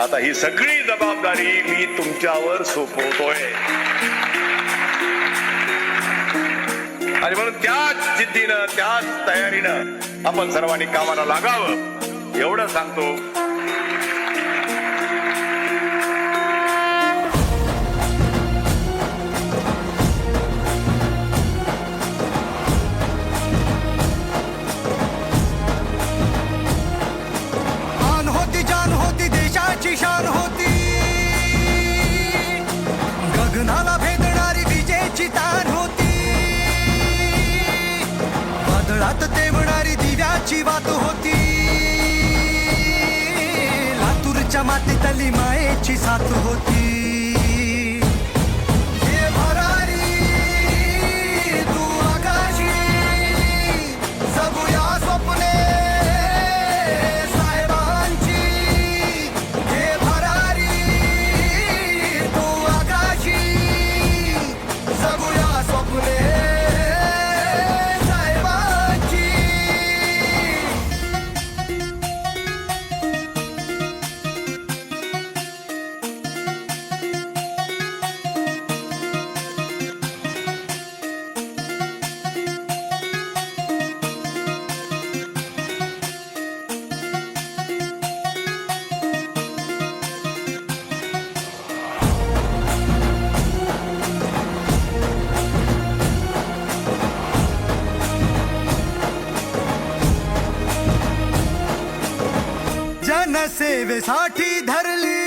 आता ही सगळी जबाबदारी मी तुमच्यावर सोपवतोय. आणि म्हणून त्याच जिद्दीनं त्याच तयारीनं आपण सर्वांनी कामाला लागावं एवढं सांगतो. आईच्या मातीतली मायेची साथ होती. जन सेवे साठी धरली।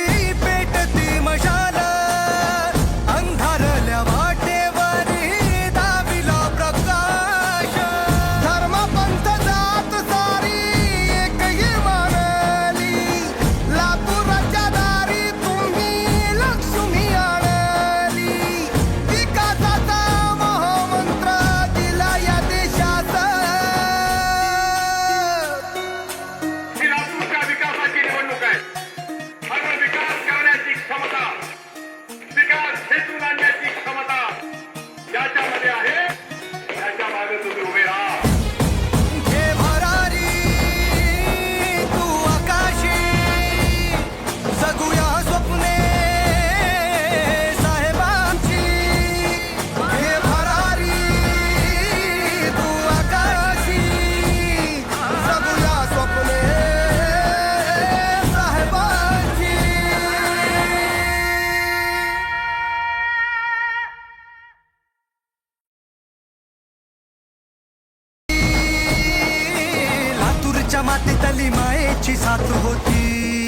जमाती तली मायेची साथ होती।